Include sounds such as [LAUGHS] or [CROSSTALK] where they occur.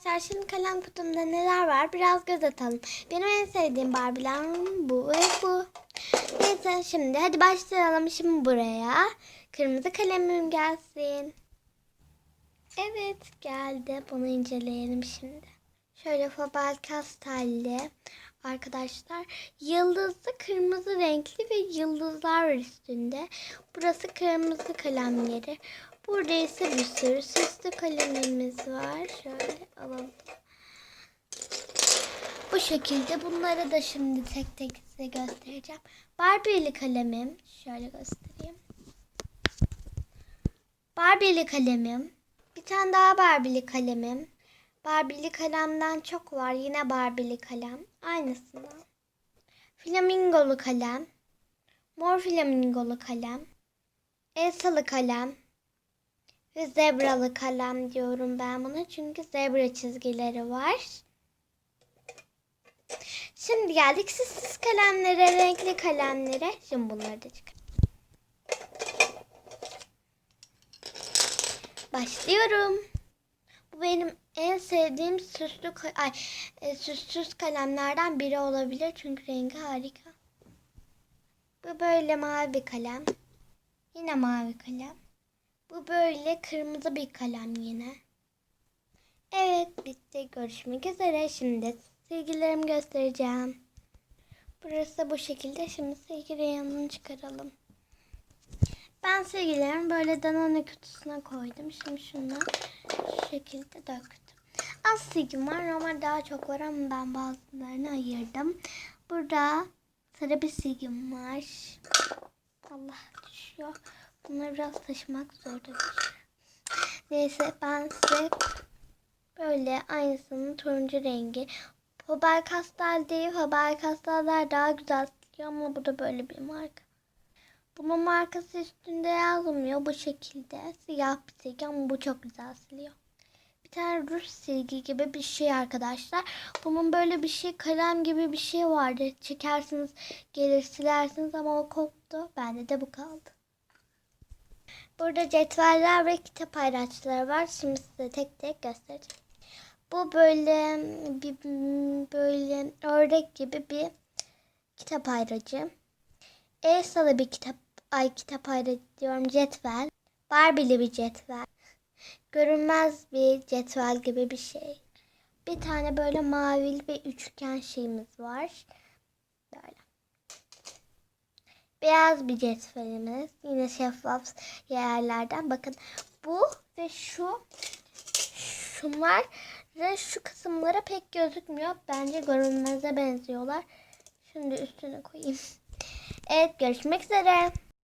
Arkadaşlar şimdi kalem kutumda neler var biraz göz atalım. Benim en sevdiğim Barbie'ler bu ve bu. Neyse şimdi hadi başlayalım şimdi buraya. Kırmızı kalemim gelsin. Evet geldi. Bunu inceleyelim şimdi. Şöyle Faber Castell'le arkadaşlar yıldızlı kırmızı renkli ve yıldızlar var üstünde. Burası kırmızı kalem yeri. Burada ise bir sürü süslü kalemimiz var. Şöyle Bu şekilde bunları da şimdi tek tek size göstereceğim. Barbie'li kalemim. Şöyle göstereyim. Barbie'li kalemim. Bir tane daha Barbie'li kalemim. Barbie'li kalemden çok var. Yine Barbie'li kalem. Aynısından. Flamingolu kalem. Mor flamingolu kalem. Elsa'lı kalem. Ve zebralı kalem diyorum ben buna. Çünkü zebra çizgileri var. Şimdi geldik süslü kalemlere, renkli kalemlere. Şimdi bunları da çıkar. Başlıyorum. Bu benim en sevdiğim süslü ay, e, süssüz kalemlerden biri olabilir. Çünkü rengi harika. Bu böyle mavi kalem. Yine mavi kalem. Bu böyle kırmızı bir kalem yine. Evet bitti. Görüşmek üzere. Şimdi silgilerimi göstereceğim. Burası bu şekilde. Şimdi silgi reyonunu çıkaralım. Ben silgilerimi böyle danone kutusuna koydum. Şimdi şunu şu şekilde döktüm. Az silgim var ama daha çok var ama ben bazılarını ayırdım. Burada sarı bir silgim var. Allah düşüyor. Bunları biraz taşımak zor tabii. Neyse ben size böyle aynısının turuncu rengi. Faber Castell değil. Faber Castell'ler daha güzel siliyor ama bu da böyle bir marka. Bunun markası üstünde yazmıyor bu şekilde. Siyah bir silgi ama bu çok güzel siliyor. Bir tane ruj silgi gibi bir şey arkadaşlar. Bunun böyle bir şey kalem gibi bir şey vardı. Çekersiniz gelir silersiniz ama o koptu. Bende de bu kaldı. Burada cetveller ve kitap ayraçları var. Şimdi size tek tek göstereceğim. Bu böyle bir böyle ördek gibi bir kitap ayracı. Elsa'lı bir kitap ay kitap ayracı diyorum cetvel. Barbie'li bir cetvel. Görünmez bir cetvel gibi bir şey. Bir tane böyle mavili bir üçgen şeyimiz var. Böyle. Beyaz bir cetvelimiz. Yine şeffaf yerlerden. Bakın bu ve şu şunlar ve şu kısımlara pek gözükmüyor. Bence görünmeze benziyorlar. Şimdi üstüne koyayım. [LAUGHS] Evet görüşmek üzere.